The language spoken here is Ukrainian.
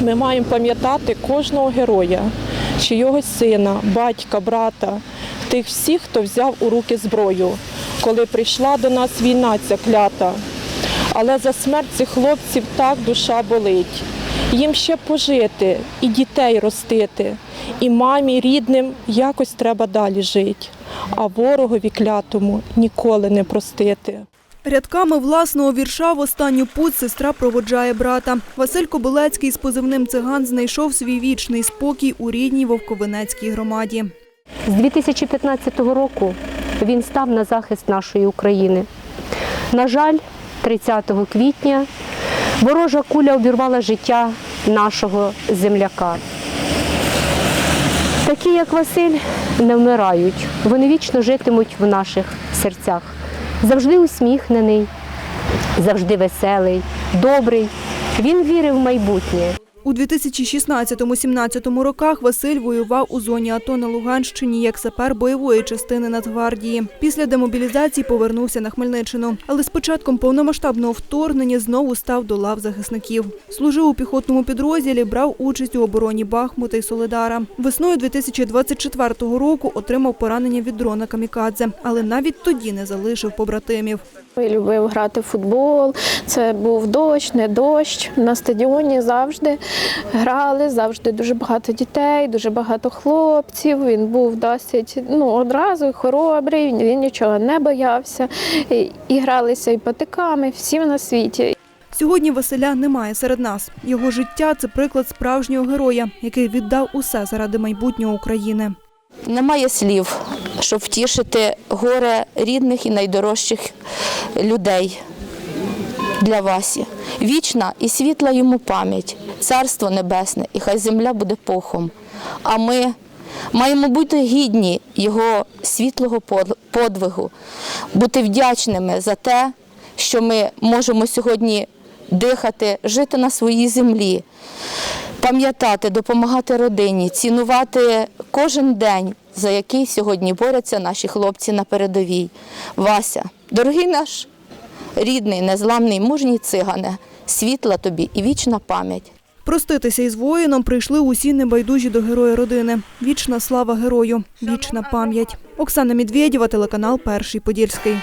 Ми маємо пам'ятати кожного героя, чи його сина, батька, брата, тих всіх, хто взяв у руки зброю, коли прийшла до нас війна ця клята. Але за смерть цих хлопців так душа болить. Їм ще пожити і дітей ростити, і мамі, рідним якось треба далі жити, а ворогові клятому ніколи не простити. Рядками власного вірша в останню путь сестра проводжає брата. Василь Кобилецький з позивним циган знайшов свій вічний спокій у рідній Вовковенецькій громаді. З 2015 року він став на захист нашої України. На жаль, 30 квітня ворожа куля обірвала життя нашого земляка. Такі, як Василь, не вмирають. Вони вічно житимуть в наших серцях. Завжди усміхнений, завжди веселий, добрий. Він вірив в майбутнє. У 2016-17 роках Василь воював у зоні АТО на Луганщині як сапер бойової частини Нацгвардії. Після демобілізації повернувся на Хмельниччину, але з початком повномасштабного вторгнення знову став до лав захисників. Служив у піхотному підрозділі, брав участь у обороні Бахмута і Соледара. Весною 2024 року отримав поранення від дрона Камікадзе, але навіть тоді не залишив побратимів. Любив грати в футбол. Це був дощ, не дощ. На стадіоні завжди грали, завжди дуже багато дітей, дуже багато хлопців. Він був досить ну, одразу хоробрий, він нічого не боявся. І, і гралися і патиками, всім на світі. Сьогодні Василя немає серед нас. Його життя це приклад справжнього героя, який віддав усе заради майбутнього України. Немає слів, щоб втішити горе рідних і найдорожчих людей для Васі. Вічна і світла йому пам'ять, царство небесне, і хай земля буде пухом. А ми маємо бути гідні його світлого под- подвигу, бути вдячними за те, що ми можемо сьогодні дихати, жити на своїй землі пам'ятати, допомагати родині, цінувати кожен день, за який сьогодні борються наші хлопці на передовій. Вася, дорогий наш рідний, незламний, мужній цигане, світла тобі і вічна пам'ять. Проститися із воїном прийшли усі небайдужі до героя родини. Вічна слава герою, вічна пам'ять. Оксана Медведєва, телеканал Перший Подільський.